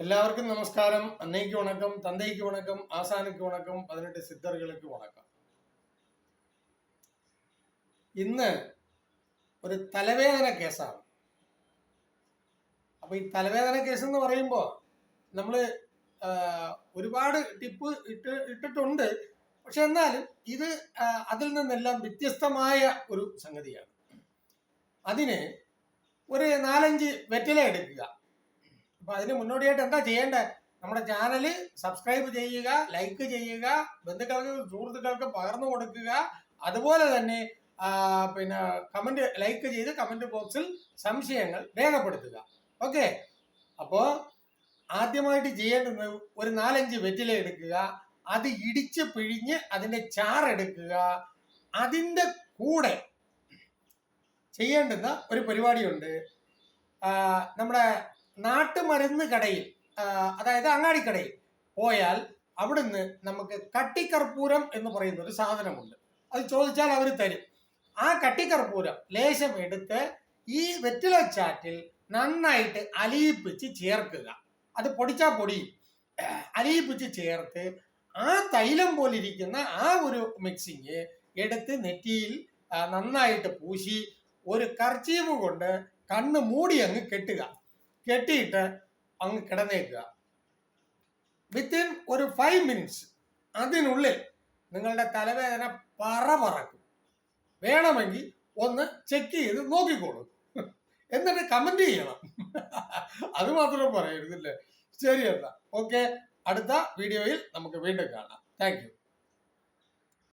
எல்லாருக்கும் நமஸ்காரம் அன்னைக்கு வணக்கம் தந்தைக்கு வணக்கம் ஆசானுக்கு வணக்கம் பதினெட்டு சித்தர்களுக்கு வணக்கம் ഇന്ന് ഒരു തലവേദന കേസാണ് അപ്പൊ ഈ തലവേദന കേസ് എന്ന് പറയുമ്പോൾ നമ്മൾ ഒരുപാട് ടിപ്പ് ഇട്ട് ഇട്ടിട്ടുണ്ട് പക്ഷെ എന്നാലും ഇത് ആ, അതിൽ നിന്നെല്ലാം വ്യത്യസ്തമായ ഒരു സംഗതിയാണ് അതിന് ഒരു നാലഞ്ച് വെറ്റില എടുക്കുക അപ്പൊ അതിന് മുന്നോടിയായിട്ട് എന്താ ചെയ്യേണ്ടത് നമ്മുടെ ചാനൽ സബ്സ്ക്രൈബ് ചെയ്യുക ലൈക്ക് ചെയ്യുക ബന്ധുക്കൾക്ക് സുഹൃത്തുക്കൾക്ക് പകർന്നു കൊടുക്കുക. അതുപോലെ തന്നെ പിന്നെ കമന്റ് ലൈക്ക് ചെയ്ത് കമന്റ് ബോക്സിൽ സംശയങ്ങൾ രേഖപ്പെടുത്തുക. ഓക്കെ അപ്പോ ആദ്യമായിട്ട് ചെയ്യേണ്ടത് ഒരു നാലഞ്ച് വെറ്റില എടുക്കുക. അത് ഇടിച്ച് പിഴിഞ്ഞ് അതിന്റെ ചാറെടുക്കുക അതിന്റെ കൂടെ ചെയ്യേണ്ടുന്ന ഒരു പരിപാടിയുണ്ട്. നമ്മുടെ നാട്ടുമരുന്ന് കടയിൽ അതായത് അങ്ങാടിക്കടയിൽ പോയാൽ അവിടുന്ന് നമുക്ക് കട്ടിക്കർപ്പൂരം എന്ന് പറയുന്ന ഒരു സാധനമുണ്ട്. അത് ചോദിച്ചാൽ അവർ തരും. ആ കട്ടിക്കർപ്പൂരം ലേശം എടുത്ത് ഈ വെറ്റില വെറ്റിലച്ചാറ്റിൽ നന്നായിട്ട് അലിയിപ്പിച്ച് ചേർക്കുക. അത് പൊടിച്ചാൽ പൊടി. അലിയിപ്പിച്ച് ചേർത്ത് ആ തൈലം പോലിരിക്കുന്ന ആ ഒരു മിക്സിങ് എടുത്ത് നെറ്റിയിൽ നന്നായിട്ട് പൂശി ഒരു കർച്ചീവ് കൊണ്ട് കണ്ണ് മൂടി അങ്ങ് കെട്ടുക. കെട്ടിയിട്ട് അങ്ങ് കിടന്നേക്കുക. വിത്തിൻ ഒരു ഫൈവ് മിനിറ്റ്സ് അതിനുള്ളിൽ നിങ്ങളുടെ തലവേദന പറ പറക്കും വേണമെങ്കിൽ ഒന്ന് ചെക്ക് ചെയ്ത് നോക്കിക്കോളൂ. എന്നിട്ട് കമന്റ് ചെയ്യണം. അത് മാത്രം പറയരുതില്ലേ ശരി എന്നാ. ഓക്കെ അടുത്ത വീഡിയോയിൽ നമുക്ക് വീണ്ടും കാണാം. താങ്ക്